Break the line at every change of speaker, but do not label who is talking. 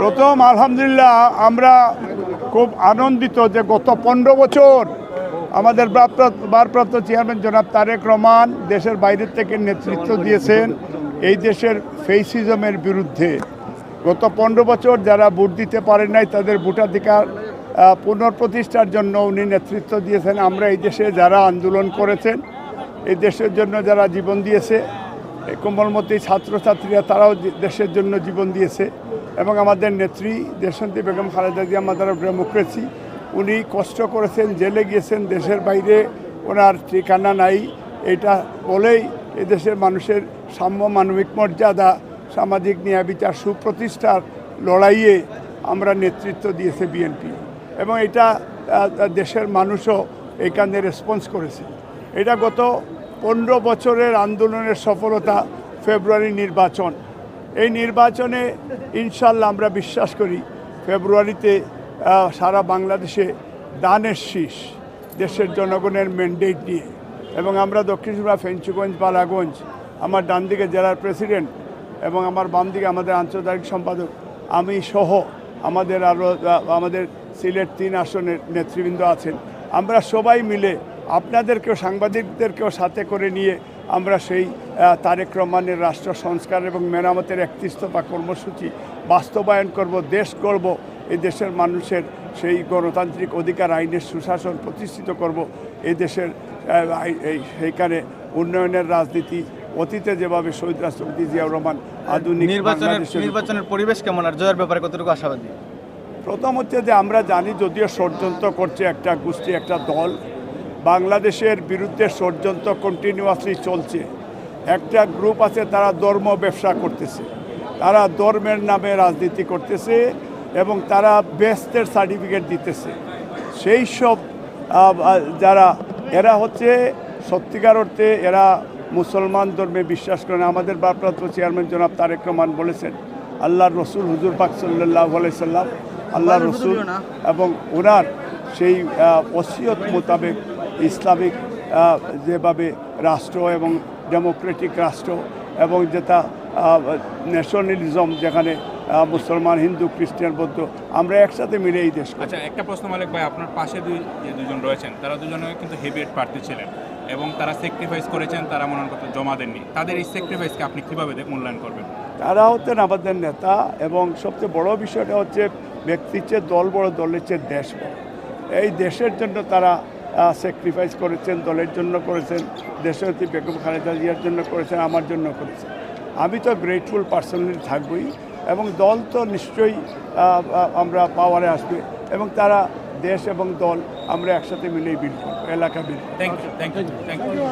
প্রথম, আলহামদুলিল্লাহ, আমরা খুব আনন্দিত যে গত পনেরো বছর আমাদের ভারপ্রাপ্ত চেয়ারম্যান জনাব তারেক রহমান দেশের বাইরের থেকে নেতৃত্ব দিয়েছেন এই দেশের ফেসিজমের বিরুদ্ধে। গত পনেরো বছর যারা ভোট দিতে পারেন নাই, তাদের ভোটাধিকার পুনঃপ্রতিষ্ঠার জন্য উনি নেতৃত্ব দিয়েছেন। আমরা এই দেশে যারা আন্দোলন করেছেন, এই দেশের জন্য যারা জীবন দিয়েছে কোমলমতি ছাত্রছাত্রীরা তারাও দেশের জন্য জীবন দিয়েছে। এবং আমাদের নেত্রী দেশান্তি Begum Khaleda Zia, mother of democracy, উনি কষ্ট করেছেন, জেলে গিয়েছেন, দেশের বাইরে ওনার ঠিকানা নাই। এটা বলেই এই দেশের মানুষের সাম্য মানবিক মর্যাদা, সামাজিক ন্যায় বিচার, সুপ্রতিষ্ঠার লড়াইয়ে আমরা নেতৃত্ব দিয়েছে বিএনপি এবং এটা দেশের মানুষও এখানে রেসপন্স করেছে। এটা গত পনেরো বছরের আন্দোলনের সফলতা, ফেব্রুয়ারি নির্বাচন। এই নির্বাচনে ইনশাল্লাহ আমরা বিশ্বাস করি ফেব্রুয়ারিতে সারা বাংলাদেশে দানের শীষ দেশের জনগণের ম্যান্ডেট নিয়ে। এবং আমরা দক্ষিণ ত্রিপুরা, ফেঞ্চুগঞ্জ, বালাগঞ্জ, আমার ডান দিকে জেলার প্রেসিডেন্ট এবং আমার বাম দিকে আমাদের আন্তর্জাতিক সম্পাদক, আমি সহ আমাদের আরও আমাদের সিলেট তিন আসনের নেতৃবৃন্দ আছেন। আমরা সবাই মিলে আপনাদেরকেও, সাংবাদিকদেরকেও সাথে করে নিয়ে আমরা সেই তারেক রহমানের রাষ্ট্র সংস্কার এবং মেরামতের একত্রিশতফা কর্মসূচি বাস্তবায়ন করব দেশ গড়ব এই দেশের মানুষের সেই গণতান্ত্রিক অধিকার আইনের সুশাসন প্রতিষ্ঠিত করব এই দেশের সেইখানে উন্নয়নের রাজনীতি অতীতে যেভাবে শহীদ রাষ্ট্রপতি জিয়াউর রহমান আধুনিক
নির্বাচনের নির্বাচনের পরিবেশ কেমন আর জয়ের ব্যাপারে কতটুকু আশাবাদী?
প্রথম হচ্ছে যে আমরা জানি যদিও ষড়যন্ত্র করছে একটা গোষ্ঠী একটা দল বাংলাদেশের বিরুদ্ধে ষড়যন্ত্র কন্টিনিউয়াসলি চলছে। একটা গ্রুপ আছে তারা ধর্ম ব্যবসা করতেছে। তারা ধর্মের নামে রাজনীতি করতেছে এবং তারা বেস্টের সার্টিফিকেট দিতেছে। সেই সব যারা এরা হচ্ছে সত্যিকার অর্থে এরা মুসলমান ধর্মে বিশ্বাস করেন আমাদের ভারপ্রাপ্ত চেয়ারম্যান জনাব তারেক রহমান বলেছেন আল্লাহর রসুল হুজুর পাক সাল্লাহ সাল্লাম আল্লাহ রসুল এবং ওনার সেই অসিয়ত মোতাবেক ইসলামিক যেভাবে রাষ্ট্র এবং ডেমোক্রেটিক রাষ্ট্র এবং যেটা ন্যাশনালিজম যেখানে মুসলমান হিন্দু খ্রিস্টান বৌদ্ধ আমরা একসাথে মিলে এই দেশ
আচ্ছা একটা প্রশ্ন মালিক ভাই আপনার পাশে দুই যে দুজন রয়েছেন তারা দুজনে কিন্তু হেভিয়েট প্রার্থী ছিলেন এবং তারা স্যাক্রিফাইস করেছেন তারা মনোনয়নপত্র জমা দেননি। তাদের এই স্যাক্রিফাইসকে আপনি কীভাবে মূল্যায়ন করবেন?
তারা হতেন আমাদের নেতা এবং সবচেয়ে বড় বিষয়টা হচ্ছে ব্যক্তির চেয়ে দল বড় দলের চেয়ে দেশ বড়। এই দেশের জন্য তারা স্যাক্রিফাইস করেছেন দলের জন্য করেছেন দেশের অতি বেগম খালেদা জিয়ার জন্য করেছেন আমার জন্য করেছেন। আমি তো গ্রেটফুল পার্সোনালি থাকবই এবং দল তো নিশ্চয়ই আমরা পাওয়ারে আসবে এবং তারা দেশ এবং দল আমরা একসাথে মিলেই বিল করব এলাকা বিল করব।
Thank you thank you thank you